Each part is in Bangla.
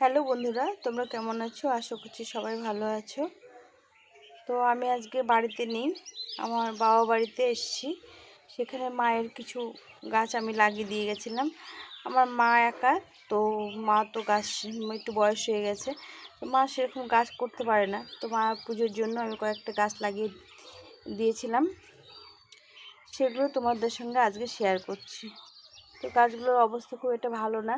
হ্যালো বন্ধুরা, তোমরা কেমন আছো? আশা করছি সবাই ভালো আছো। তো আমি আজকে বাড়িতে নেই, আমার বাবা বাড়িতে এসেছি। সেখানে মায়ের কিছু গাছ আমি লাগিয়ে দিয়ে গেছিলাম। আমার মা একা, তো মা তো গাছ একটু বয়স হয়ে গেছে। তো মা সেরকম গাছ করতে পারে না। তো মা পুজোর জন্য আমি কয়েকটা গাছ লাগিয়ে দিয়েছিলাম। সেগুলো তোমাদের সঙ্গে আজকে শেয়ার করছি। তো গাছগুলোর অবস্থা খুব একটা ভালো না।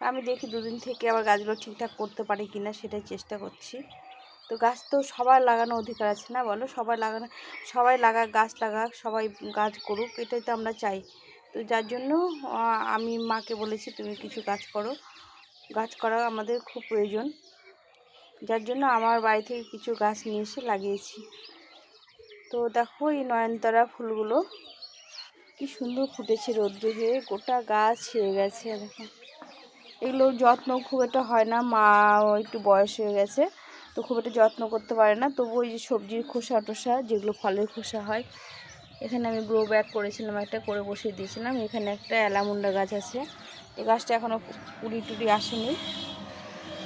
আমি দেখি দুদিন থেকে আবার গাছগুলো ঠিকঠাক করতে পারি কিনা সেটাই চেষ্টা করছি। তো গাছ তো সবার লাগানো অধিকার আছে না বলো? সবাই লাগানো, সবাই লাগা গাছ লাগাক, সবাই গাছ করুক, এটাই তো আমরা চাই। তো যার জন্য আমি মাকে বলেছি তুমি কিছু গাছ করো। গাছ করা আমাদের খুব প্রয়োজন। যার জন্য আমার বাড়ি থেকে কিছু গাছ নিয়ে এসে লাগিয়েছি। তো দেখো এই নয়নতারা ফুলগুলো, কি সুন্দর ফুটেছে রৌদ্রে হয়ে, গোটা গাছ ছেয়ে গেছে দেখো এগুলো যত্ন খুব একটা হয় না। মা একটু বয়স হয়ে গেছে, তো খুব একটা যত্ন করতে পারে না। তবু ওই যে সবজির খোসা টোসা, যেগুলো ফলের খোসা হয়, এখানে আমি গ্রো ব্যাগ করেছিলাম, একটা করে বসিয়ে দিয়েছিলাম। এখানে একটা অ্যালামুন্ডা গাছ আছে। এই গাছটা এখনও কুড়ি টুড়ি আসেনি।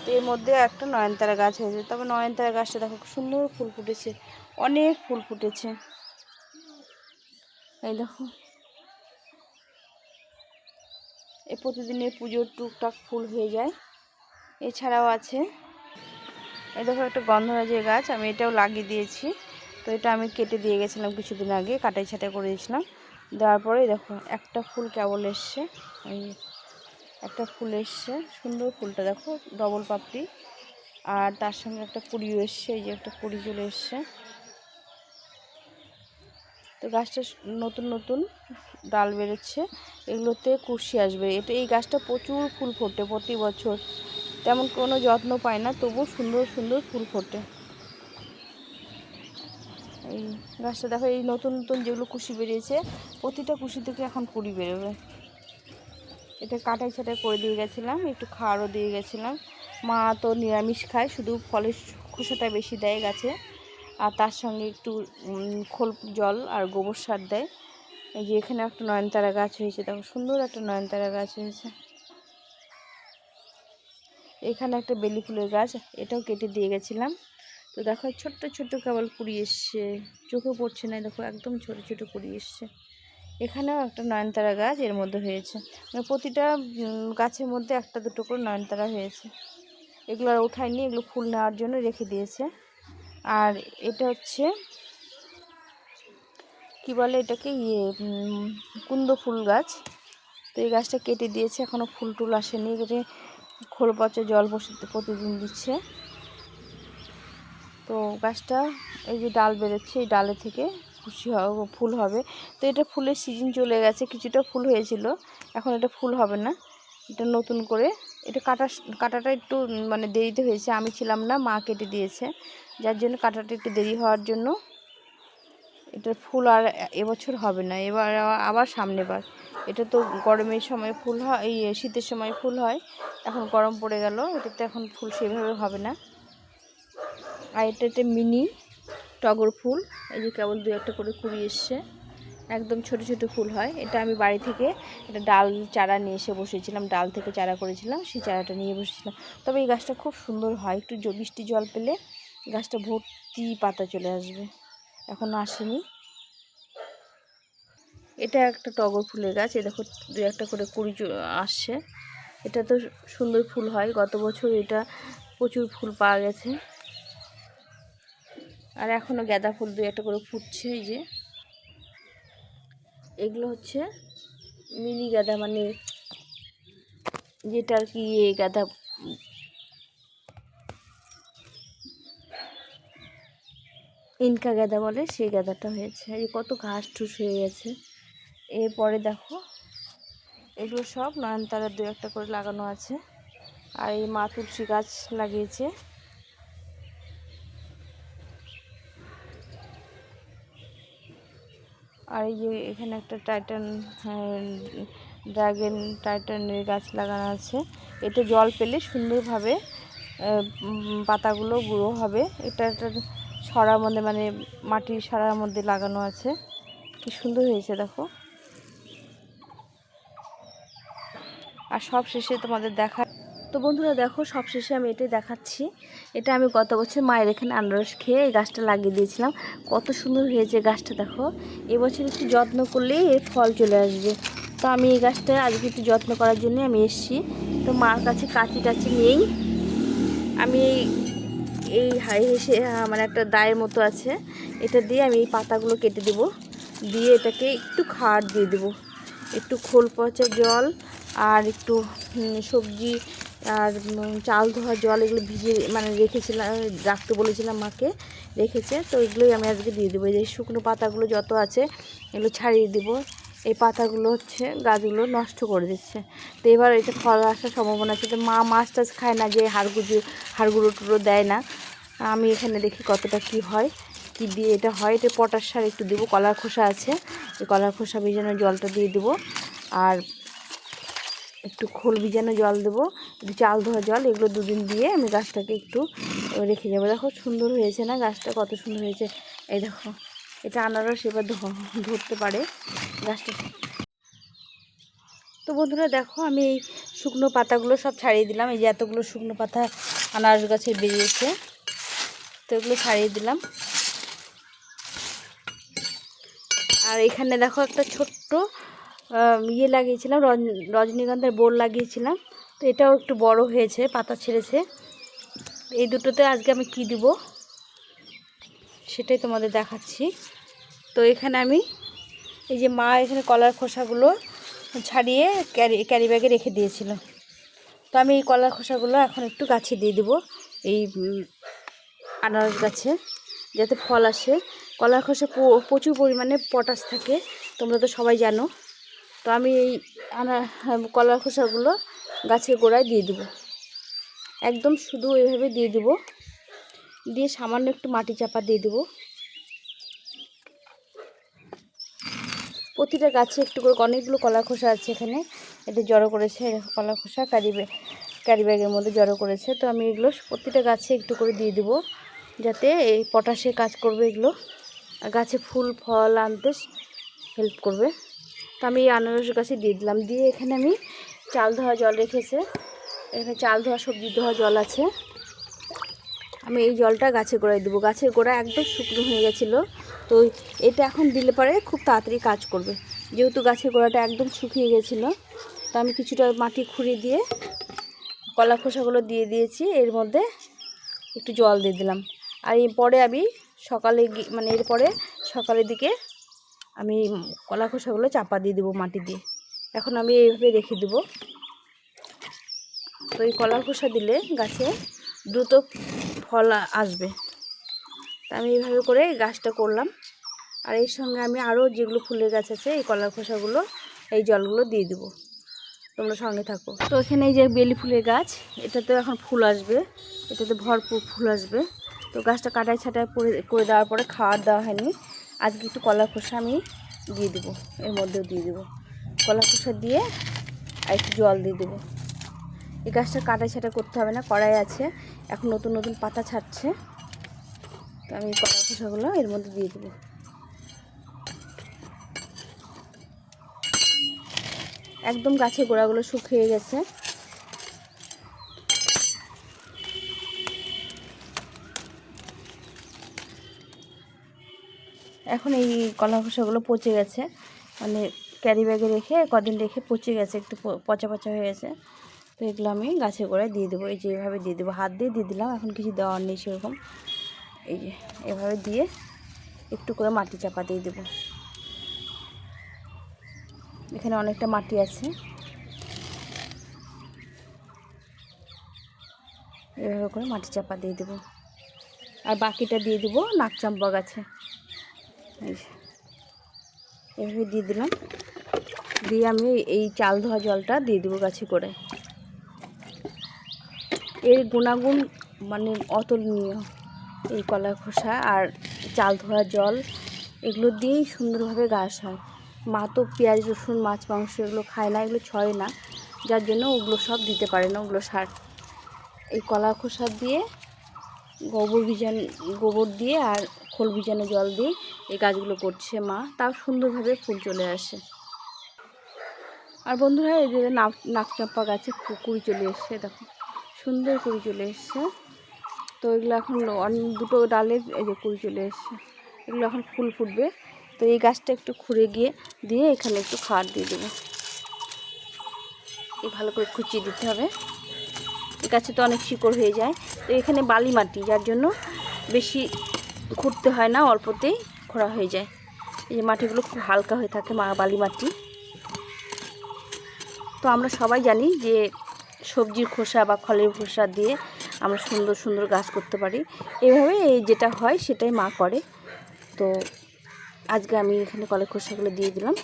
তো এর মধ্যে একটা নয়নতারা গাছ হয়েছে। তবে নয়নতারা গাছটা দেখো সুন্দর ফুল ফুটেছে। অনেক ফুল ফুটেছে। এই দেখো। এই প্রতিদিনের পুজোর টুকটাক ফুল হয়ে যায়। এছাড়াও আছে। এই দেখো একটা গন্ধরাজের গাছ, আমি এটাও লাগিয়ে দিয়েছি। তো এটা আমি কেটে দিয়ে গেছিলাম কিছুদিন আগে, কাটাই ছাটাই করে দিয়েছিলাম। দেওয়ার পরে দেখো, একটা ফুল কেবল এসছে। এই একটা ফুল এসছে, সুন্দর ফুলটা দেখো ডবল পাপড়ি। আর তার সঙ্গে একটা কুড়িও এসছে, এই যে একটা কুড়ি চলে এসছে। তো গাছটা নতুন নতুন ডাল বেরোচ্ছে। এগুলোতে কুশি আসবে। এটা এই গাছটা প্রচুর ফুল ফোটে প্রতি বছর। তেমন কোনো যত্ন পায় না, তবু সুন্দর সুন্দর ফুল ফোটে। এই গাছটা দেখো, এই নতুন নতুন যেগুলো কুশি বেরিয়েছে, প্রতিটা কুশি থেকে এখন কুড়ি বেরোবে। এটা কাটাই ছাটাই করে দিয়ে গেছিলাম, একটু খাওয়ারও দিয়ে গেছিলাম। মা তো নিরামিষ খায়, শুধু ফলের খোসাটা বেশি দেয় গাছে। আর তার সঙ্গে একটু খোল জল আর গোবর সার দেয়। এই যে এখানে একটা নয়নতারা গাছ হয়েছে, দেখো, সুন্দর একটা নয়নতারা গাছ হয়েছে। এখানে একটা বেলি ফুলের গাছ, এটাও কেটে দিয়ে গেছিলাম। তো দেখো ছোট্ট ছোট্ট কেবল কুড়ি এসছে। চোখে পড়ছে না দেখো, একদম ছোট ছোট কুড়ি এসছে। এখানেও একটা নয়নতারা গাছ এর মধ্যে হয়েছে। মানে প্রতিটা গাছের মধ্যে একটা দুটো করে নয়নতারা হয়েছে। এগুলো আর ওঠায়নি এগুলো ফুল নেওয়ার জন্য রেখে দিয়েছে। আর এটা হচ্ছে, কি বলে এটাকে ইয়ে কুন্দ ফুল গাছ। তো এই গাছটা কেটে দিয়েছে এখনও ফুল টুল আসেনি। এখানে খোল পচে জল বসে প্রতিদিন দিচ্ছে। তো গাছটা, এই যে ডাল বেরোচ্ছে, এই ডালে থেকে খুশি হবে, ফুল হবে। তো এটা ফুলের সিজন চলে গেছে, কিছুটা ফুল হয়েছিল। এখন এটা ফুল হবে না। এটা নতুন করে, এটা কাটা কাটাটা একটু মানে দেরিতে হয়েছে। আমি ছিলাম না, মা কেটে দিয়েছে। যার জন্য কাটাটা একটু দেরি হওয়ার জন্য এটার ফুল আর এবছর হবে না। এবার আবার- সামনে বার এটা তো গরমের সময় ফুল হয়, এই শীতের সময় ফুল হয়। এখন গরম পড়ে গেল এটাতে এখন ফুল সেভাবে হবে না। আর এটাতে মিনি টগর ফুল, এই যে কেবল দু একটা করে কুড়ি এসছে। একদম ছোট ছোট ফুল হয়। এটা আমি বাড়ি থেকে একটা ডাল চারা নিয়ে এসে বসেছিলাম, ডাল থেকে চারা করেছিলাম, সেই চারাটা নিয়ে বসেছিলাম। তবে এই গাছটা খুব সুন্দর হয়, একটু বৃষ্টি জল পেলে গাছটা ভর্তি পাতা চলে আসবে। এখনও আসেনি। এটা একটা টগর ফুলের গাছ, এ দেখো দু একটা করে কুড়ি আসছে। এটা তো সুন্দর ফুল হয়, গত বছর এটা প্রচুর ফুল পাওয়া গেছে। আর এখনও গাঁদা ফুল দু একটা করে ফুটছে, এই যে। এগুলো হচ্ছে মিনি গাঁদা মানে যেটা আর কি ইয়ে গাঁদা ইনকা গাঁদা বলে, সেই গাঁদাটা হয়েছে। এই কত ঘাস ঠুস হয়ে গেছে। এরপরে দেখো, এগুলো সব নয়নতারা দু একটা করে লাগানো আছে। আর এই মা তুলসী গাছ লাগিয়েছে। আর এই যে এখানে একটা টাইটান ড্রাগন টাইটানের গাছ লাগানো আছে। এতে জল পেলে সুন্দরভাবে পাতাগুলো গুঁড়ো হবে। এটা একটা ছড়ার মধ্যে মানে মাটির সরার মধ্যে লাগানো আছে। কি সুন্দর হয়েছে, দেখো। আর সব শেষে তোমাদের দেখা তো বন্ধুরা, দেখো সবশেষে আমি এটাই দেখাচ্ছি। এটা আমি গত বছর মায়ের এখানে আনারস খেয়ে এই গাছটা লাগিয়ে দিয়েছিলাম। কত সুন্দর হয়েছে গাছটা, দেখো। এবছর একটু যত্ন করলেই এর ফল চলে আসবে। তো আমি এই গাছটা আজকে একটু যত্ন করার জন্য আমি এসেছি। তো মার কাছে কাঁচি টাচি নেই। আমি এই এই হাই হেসে মানে একটা দায়ের মতো আছে। এটা দিয়ে আমি এই পাতাগুলো কেটে দেব। দিয়ে এটাকে একটু খাড় দিয়ে দেবো। একটু খোল পচা জল আর একটু সবজি আর চাল ধোয়া জল এগুলো ভিজিয়ে মানে রেখেছিলাম, রাখতে বলেছিলাম মাকে। রেখেছে, তো এগুলোই আমি আজকে দিয়ে দেবো। এই যে শুকনো পাতাগুলো যত আছে, এগুলো ছাড়িয়ে দেবো। এই পাতাগুলো হচ্ছে গাছগুলো নষ্ট করে দিচ্ছে। তো এবার এটা ফল আসার সম্ভাবনা আছে। মা মাছ টাছ খায় না যে হাড়গুজু হাড়গুঁড়ো টুড়ো দেয় না। আমি এখানে দেখি কতটা কি হয়, কি দিয়ে এটা হয়। এটা পটাশ সার একটু দেবো, কলার খোসা আছে। এই কলার খোসা ভিজানো জলটা দিয়ে দেবো। আর একটু খোল ভিজানো জল দেবো। একটু চাল ধোয়া জল, এগুলো দুদিন দিয়ে আমি গাছটাকে একটু রেখে যাব দেখো সুন্দর হয়েছে না গাছটা, কত সুন্দর হয়েছে। এই দেখো, এটা আনারস এবার ধরতে পারে। গাছটা তো বন্ধুরা দেখো, আমি এই শুকনো পাতাগুলো সব ছাড়িয়ে দিলাম। এই যে এতগুলো শুকনো পাতা আনারস গাছে বেরিয়েছে, তো এগুলো ছাড়িয়ে দিলাম। আর এখানে দেখো একটা ছোট্ট ইয়ে লাগিয়েছিলাম, রজ- রজনীগন্ধার বোল লাগিয়েছিলাম। তো এটাও একটু বড় হয়েছে, পাতা ছেড়েছে। এই দুটোতে আজকে আমি কি দিব, সেটাই তোমাদের দেখাচ্ছি। তো এখানে আমি এই যে মা এখানে কলার খোসাগুলো ছাড়িয়ে ক্যারি ক্যারি ব্যাগে রেখে দিয়েছিল। তো আমি এই কলার খোসাগুলো এখন একটু গাছে দিয়ে দেবো, এই আনারস গাছে, যাতে ফল আসে। কলার খোসা প্রচুর পরিমাণে পটাশ থাকে, তোমরা তো সবাই জানো। তো আমি এই আনা, কলার খোসাগুলো গাছের গোড়ায় দিয়ে দেবো। একদম শুধু এইভাবে দিয়ে দেবো। দিয়ে সামান্য একটু মাটি চাপা দিয়ে দেবো। প্রতিটা গাছে একটু করে অনেকগুলো কলা খোসা আছে এখানে। এটা জড়ো করেছে কলার খোসা ক্যারি ক্যারি ব্যাগের মধ্যে জড়ো করেছে। তো আমি এগুলো প্রতিটা গাছে একটু করে দিয়ে দেবো, যাতে এই পটাশে কাজ করবে এগুলো। আর গাছে ফুল, ফল আনতে হেল্প করবে। তো আমি এই আনারস গাছে দিয়ে দিলাম। দিয়ে এখানে আমি চাল ধোয়া জল রেখেছে। এখানে চাল ধোয়া, সবজি ধোয়া জল আছে। আমি এই জলটা গাছে গোড়ায় দেবো। গাছের গোড়া একদম শুকনো হয়ে গেছিল। তো এটা এখন দিলে পরে খুব তাড়াতাড়ি কাজ করবে। যেহেতু গাছের গোড়াটা একদম শুকিয়ে গেছিল, তো আমি কিছুটা মাটি খুঁড়ে দিয়ে কলা খোসাগুলো দিয়ে দিয়েছি, এর মধ্যে একটু জল দিয়ে দিলাম। আর এরপরে আমি সকালে মানে এরপরে সকালের দিকে আমি কলা খোসাগুলো চাপা দিয়ে দেবো মাটি দিয়ে। এখন আমি এইভাবে রেখে দেবো। তো এই কলা খোসা দিলে গাছে দ্রুত ফল আসবে। তা আমি এইভাবে করে গাছটা করলাম। আর এর সঙ্গে আমি আরও যেগুলো ফুলের গাছ আছে, এই কলার খোসাগুলো, এই জলগুলো দিয়ে দেবো। তোমরা সঙ্গে থাকো। তো এখানে এই যে বেলি ফুলের গাছ, এটাতে এখন ফুল আসবে। এটাতে ভরপুর ফুল আসবে। তো গাছটা কাটায় ছাটাই করে করে দেওয়ার পরে খাওয়ার দেওয়া হয়নি। আজকে একটু কলার খোসা আমি দিয়ে দেবো, এর মধ্যেও দিয়ে দেবো। কলার খোসা দিয়ে আর একটু জল দিয়ে দেবো। এই গাছটা কাটাই ছাটাই করতে হবে না, কড়াই আছে। এখন নতুন নতুন পাতা ছাড়ছে। তো আমি কলা খোসাগুলো এর মধ্যে দিয়ে দেবো। একদম গাছের গোড়াগুলো শুকিয়ে গেছে। এখন এই কলা খোসাগুলো পচে গেছে। মানে ক্যারি ব্যাগে রেখে কদিন রেখে পচে গেছে, একটু পচা পচা হয়ে গেছে। তো এগুলো আমি গাছের গোড়ায় দিয়ে দেবো। এই যে এভাবে দিয়ে দেবো। হাত দিয়ে দিয়ে দিলাম, এখন কিছু দেওয়ার নেই সেরকম। এই যে এভাবে দিয়ে একটু করে মাটি চাপা দিয়ে দেবো। এখানে অনেকটা মাটি আছে। এভাবে করে মাটি চাপা দিয়ে দেবো। আর বাকিটা দিয়ে দেবো নাকচাম্পা গাছে। এভাবে দিয়ে দিলাম। দিয়ে আমি এই চাল ধোয়া জলটা দিয়ে দেবো গাছে করে। এর গুণাগুণ মানে অতুলনীয় এই কলা খোসা আর চাল ধোয়া জল, এগুলো দিয়েই সুন্দরভাবে গাছ হয়। মা তো পেঁয়াজ, রসুন, মাছ, মাংস এগুলো খায় না, এগুলো ছয় না। যার জন্য ওগুলো সব দিতে পারে না, ওগুলো সার। এই কলা খোসা দিয়ে, গোবর ভিজান, গোবর দিয়ে আর খোল ভিজানো জল দিয়ে এই গাছগুলো করছে মা। তাও সুন্দরভাবে ফুল চলে আসে। আর বন্ধুরা, এই যে নাক নাকচাম্পা গাছে কুকুর চলে এসছে, দেখো। সুন্দর কুড়ি চলে এসছে। তো এগুলো এখন দুটো ডালের এই যে কুড়ি চলে এসছে। এগুলো এখন ফুল ফুটবে। তো এই গাছটা একটু খুঁড়ে গিয়ে দিয়ে এখানে একটু খাওয়ার দিয়ে দেবো। এই ভালো করে খুঁচিয়ে দিতে হবে। এই গাছে তো অনেক শিকড় হয়ে যায়। তো এখানে বালি মাটি, যার জন্য বেশি খুঁড়তে হয় না, অল্পতেই খোঁড়া হয়ে যায়। এই যে মাটিগুলো খুব হালকা হয়ে থাকে, মা বালি মাটি। তো আমরা সবাই জানি যে সবজির খোসা বা ফলের খোসা দিয়ে আমরা সুন্দর সুন্দর গাছ করতে পারি। এভাবে এই যেটা হয়, সেটাই মা করে। তো আজকে আমি এখানে কলের খোসাগুলো দিয়ে দিলাম।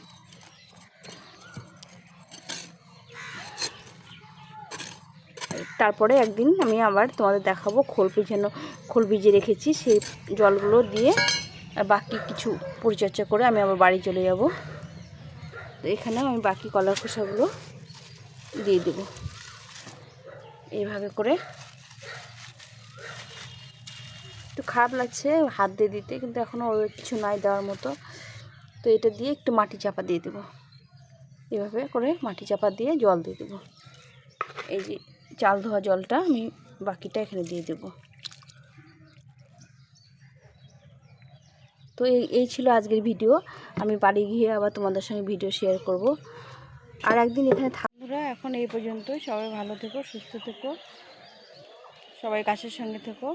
তারপরে একদিন আমি আবার তোমাদের দেখাবো খোল ভিজানো, খোল ভিজিয়ে রেখেছি, সেই জলগুলো দিয়ে আর বাকি কিছু পরিচর্যা করে আমি আবার বাড়ি চলে যাব। তো এখানেও আমি বাকি কলার খোসাগুলো দিয়ে দেবো। এইভাবে করে একটু খারাপ লাগছে, হাত দিয়ে দিতে, কিন্তু এখনও কিছু নাই দেওয়ার মতো। তো এটা দিয়ে একটু মাটি চাপা দিয়ে দেবো। এভাবে করে মাটি চাপা দিয়ে জল দিয়ে দেবো। এই যে চাল ধোয়া জলটা আমি বাকিটা এখানে দিয়ে দেব। তো এই এই ছিল আজকের ভিডিও। আমি বাড়ি গিয়ে আবার তোমাদের সঙ্গে ভিডিও শেয়ার করব। আর একদিন এখানে থাকুরা এখন এই পর্যন্ত সবাই ভালো থেকো, সুস্থ থেকো। সবাই গাছের সঙ্গে থেকো।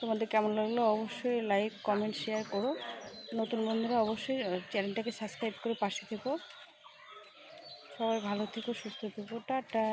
তোমাদের কেমন লাগল অবশ্যই লাইক কমেন্ট শেয়ার করো। নতুন বন্ধুরা অবশ্যই চ্যানেলটাকে সাবস্ক্রাইব করে পাশে থেকো। সবাই ভালো থেকো, সুস্থ থেকো। টাটা।